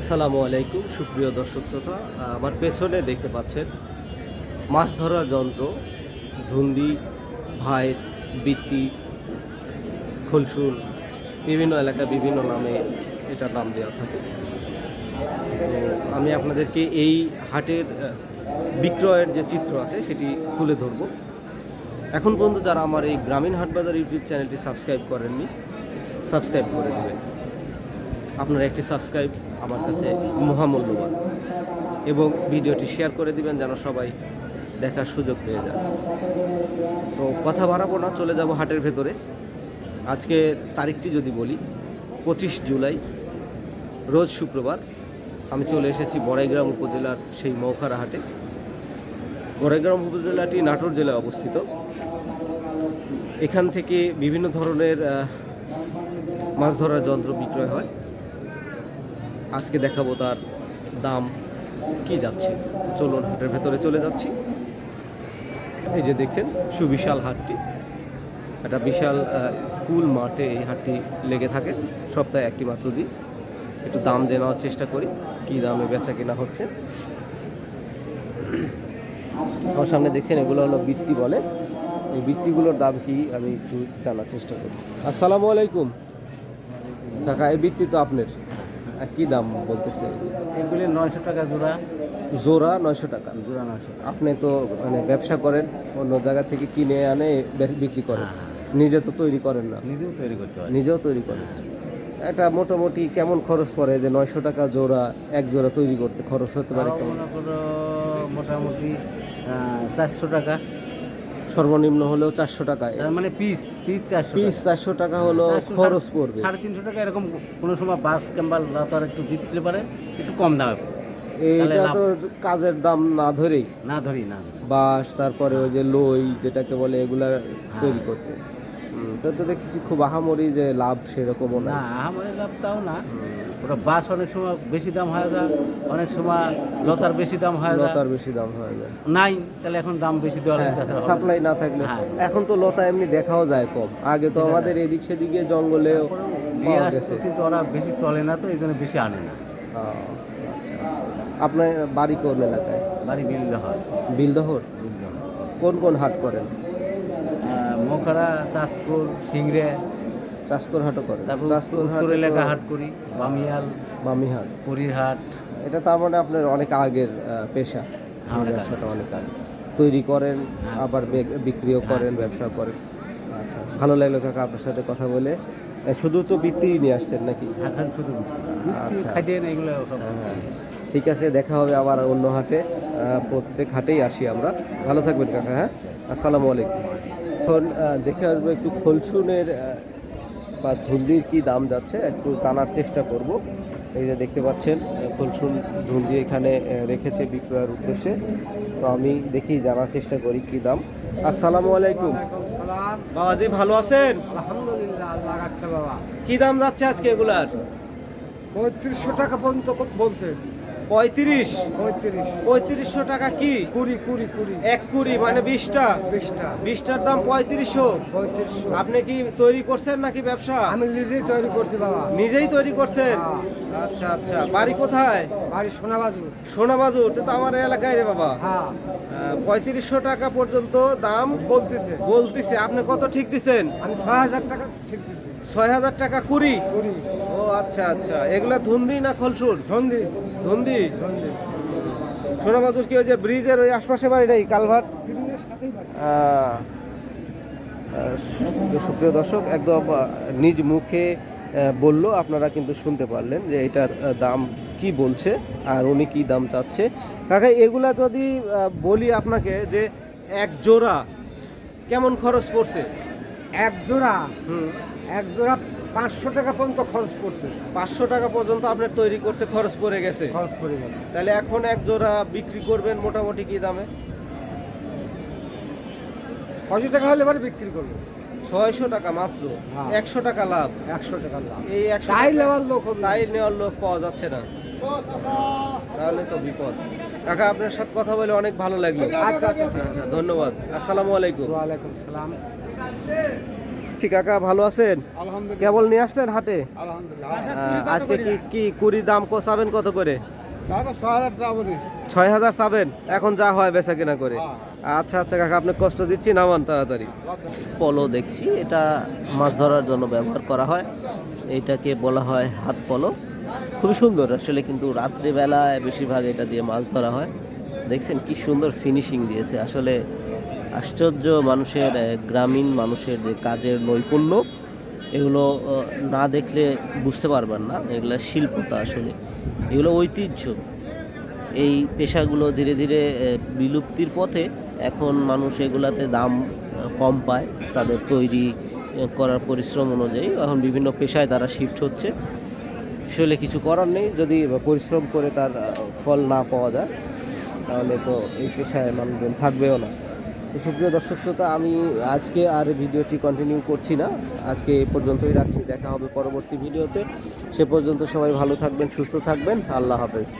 আসসালামু আলাইকুম, সুপ্রিয় দর্শক শ্রোতা। আমার পেছনে দেখতে পাচ্ছেন মাছ ধরার যন্ত্র, ধুন্দি ভাই বৃত্তি খলসুল বিভিন্ন এলাকায় বিভিন্ন নামে এটার নাম দেওয়া থাকে। আমি আপনাদেরকে এই হাটের বিক্রয়ের যে চিত্র আছে সেটি তুলে ধরব। এখন পর্যন্ত যারা আমার এই গ্রামীণ হাটবাজার ইউটিউব চ্যানেলটি সাবস্ক্রাইব করেননি, সাবস্ক্রাইব করে দেবেন। আপনার একটি সাবস্ক্রাইব আমার কাছে মহামূল্যবান। এবং ভিডিওটি শেয়ার করে দিবেন যেন সবাই দেখার সুযোগ পেয়ে যায়। তো কথা বাড়াবো না, চলে যাব হাটের ভেতরে। আজকে তারিখটি যদি বলি, পঁচিশ জুলাই, রোজ শুক্রবার। আমি চলে এসেছি বড়াইগ্রাম উপজেলার সেই মৌখারা হাটে। বড়াইগ্রাম উপজেলাটি নাটোর জেলায় অবস্থিত। এখান থেকে বিভিন্ন ধরনের মাছ ধরার যন্ত্র বিক্রয় হয়। আজকে দেখাবো তার দাম কি যাচ্ছে। চলুন হাটের ভেতরে চলে যাচ্ছি। এই যে দেখছেন সুবিশাল হাটটি। একটা বিশাল স্কুল মাঠে এই হাটটি লেগে থাকে। সপ্তাহে একটি মাত্র দিন। একটু দাম জানার চেষ্টা করি কি দামে বেচা কেনা হচ্ছে। আমার সামনে দেখছেন এগুলো হলো বৃত্তি বলে। এই বৃত্তিগুলোর দাম কি আমি একটু জানার চেষ্টা করি। আসসালামু আলাইকুম। কাকা এই বৃত্তি তো আপনার। কি দাম বলতেছে? এগুলি নয়শো টাকা জোড়া। জোড়া নয়শো টাকা। জোড়া নয়শো আপনি তো মানে ব্যবসা করেন অন্য জায়গা থেকে কিনে আনে বিক্রি করেন। হ্যাঁ, নিজে তো তৈরি করেন না। নিজেও তৈরি করতে হয় নিজেও তৈরি করেন। এটা মোটামুটি কেমন খরচ পড়ে যে নয়শো টাকা জোড়া এক জোড়া তৈরি করতে? খরচ হতে পারে কেমন? মনে মোটামুটি চারশো টাকা। সর্বনিম্ন হলেও চারশো টাকা। মানে পিস পিস চারশো পিস চারশো টাকা হলো খরচ পড়বে। সাড়ে তিনশো টাকা এরকম কোনো সময় বাস কিংবা রাতার একটু দিতে পারে একটু কম দামে এটা তো কাজের দাম না ধরেই। না ধরি না বাস তারপরে ওই যে লই যেটাকে বলে এগুলা তৈরি করতে। তো তো দেখতেছি খুব আহামরি যে লাভ সেরকমও না না আমাদের লাভ তাও না। ওটা বাস অনেক সময় বেশি দাম হয়ে যায় অনেক সময় লতার বেশি দাম হয়ে যায়। লতার বেশি দাম হয়ে যায়। নাই তাহলে এখন দাম বেশি দেওয়া লাগছে তাছাড়া হবে না। সাপ্লাই না থাকলে হ্যাঁ। এখন তো লতা এমনি দেখাও যায় কম। আগে তো আমাদের এদিক সেদিকে জঙ্গলেও কিন্তু ওরা বেশি চলে না তো এই জন্য বেশি আনে না। আচ্ছা আচ্ছা। আপনার বাড়ি কোন এলাকায়? বাড়ি হয় বিলদহর? বিললে কোন কোন হাট করেন? মোখারা চাষকুল সিংড়ে। চাষকর হাটও করেন তারপর চাষকর হাট এলাকা হাট করি বামিয়াল বামিহাট পুরীর হাট এটা তার মানে আপনার অনেক আগের পেশা। অনেক ব্যবসাটা অনেক আগে। তৈরি করেন হ্যাঁ। আবার বিক্রিও করেন ব্যবসা করেন। আচ্ছা ভালো লাগল কাকা আপনার সাথে কথা বলে। শুধু তো বৃত্তি নিয়ে আসছেন নাকি? শুধু আচ্ছা। হ্যাঁ, ঠিক আছে দেখা হবে আবার অন্য হাটে। প্রত্যেক হাটেই আসি আমরা। ভালো থাকবেন কাকা হ্যাঁ? আসসালামু আলাইকুম। এখন দেখে আসব একটু খলসুনের বা ধুন্দির কি দাম যাচ্ছে একটু জানার চেষ্টা করব। এই যে দেখতে পাচ্ছেন খলসুন ধুন্দি এখানে রেখেছে বিক্রয়ের উদ্দেশ্যে। তো আমি দেখি জানার চেষ্টা করি কি দাম। আসসালামু আলাইকুম। বাবাজি ভালো আছেন? আলহামদুলিল্লাহ আল্লাহ রাখছে বাবা। কি দাম যাচ্ছে আজকে এগুলার? পঁয়ত্রিশশো টাকা পর্যন্ত বলছে। পঁয়ত্রিশ। পঁয়ত্রিশ। পঁয়ত্রিশশো টাকা কি? কুড়ি কুড়ি কুড়ি। এক কুড়ি মানে বিশটা? বিশটা। বিশটার দাম পঁয়ত্রিশশো। পঁয়ত্রিশশো। আপনি কি তৈরি করছেন নাকি ব্যবসা? আমি নিজেই তৈরি করছি বাবা। নিজেই তৈরি করছেন? হ্যাঁ। আচ্ছা আচ্ছা। বাড়ি কোথায়? বাড়ি সোনাবাজু সোনাবাজুর তো তো আমার এলাকায় রে বাবা। হ্যাঁ। পঁয়ত্রিশশো টাকা পর্যন্ত দাম বলতেছে। বলতেছে। আপনি কত ঠিক দিছেন? আমি ছয় হাজার টাকা ঠিক দিছি। ছয় হাজার টাকা কুড়ি। কুড়ি। আচ্ছা আচ্ছা। এগুলা ধুন্দি না খলসুর? ধন্দি। ধুন্দি? ধন্দি। সোনাবাজুর কি যে ব্রিজের ওই আশপাশে বাড়ি। নাই কালভার্ট সুপ্রিয় দর্শক একদম নিজ মুখে বলল আপনারা কিন্তু শুনতে পারলেন যে এটার দাম কি বলছে আর উনি কি দাম চাচ্ছে। কাকা এগুলা যদি বলি আপনাকে যে এক জোড়া কেমন খরচ পড়ছে? এক জোড়া? হুম। এক জোড়া পাঁচশো টাকা পর্যন্ত খরচ পড়ছে। পাঁচশো টাকা পর্যন্ত আপনার তৈরি করতে খরচ পড়ে গেছে। খরচ পড়ে গেল তাহলে এখন এক জোড়া বিক্রি করবেন মোটামুটি কি দামে? ছশো টাকা হলে এবারে বিক্রি করব ছয়শো টাকা মাত্র? হ্যাঁ। একশো টাকা লাভ? একশো টাকা লাভ। এই একশো তাই নেওয়ার লোক। তাই নেওয়ার লোক পাওয়া যাচ্ছে না। তাহলে তো বিপদ। কাকা আপনার সাথে কথা বলে অনেক ভালো লাগল। আচ্ছা আচ্ছা আচ্ছা। ধন্যবাদ। আসসালামু আলাইকুম। ওয়ালাইকুম সালাম দেখছি কাকা ভালো আছেন? কেবল নিয়ে আসলেন হাটে? আজকে কি কি কুড়ি দাম কোসাবেন কত করে? ছয় হাজার চাবেন। এখন যা হয় বেচা কেনা করে। হ্যাঁ। আচ্ছা আচ্ছা কাকা আপনি কষ্ট দিচ্ছি নামান তাড়াতাড়ি। পলো দেখছি এটা মাছ ধরার জন্য ব্যবহার করা হয়। এইটাকে বলা হয় হাত পলো। খুবই সুন্দর আসলে কিন্তু রাত্রিবেলায় বেশিরভাগ এটা দিয়ে মাছ ধরা হয়। দেখছেন কি সুন্দর ফিনিশিং দিয়েছে। আসলে আশ্চর্য মানুষের গ্রামীণ মানুষের যে কাজের নৈপুণ্য, এগুলো না দেখলে বুঝতে পারবেন না। এগুলো শিল্পতা আসলে। এগুলো ঐতিহ্য। এই পেশাগুলো ধীরে ধীরে বিলুপ্তির পথে এখন মানুষ এগুলাতে দাম কম পায়। তাদের তৈরি করার পরিশ্রম অনুযায়ী এখন বিভিন্ন পেশায় তারা শিফট হচ্ছে। আসলে কিছু করার নেই। যদি পরিশ্রম করে তার ফল না পাওয়া যায়, তাহলে তো এই পেশায় মানুষজন থাকবেও না। সুপ্রিয় দর্শক শ্রোতা, আমি আজকে আর ভিডিওটি কন্টিনিউ করছি না। আজকে এ পর্যন্তই রাখছি। দেখা হবে পরবর্তী ভিডিওতে। সে পর্যন্ত সবাই ভালো থাকবেন, সুস্থ থাকবেন। আল্লাহ হাফেজ।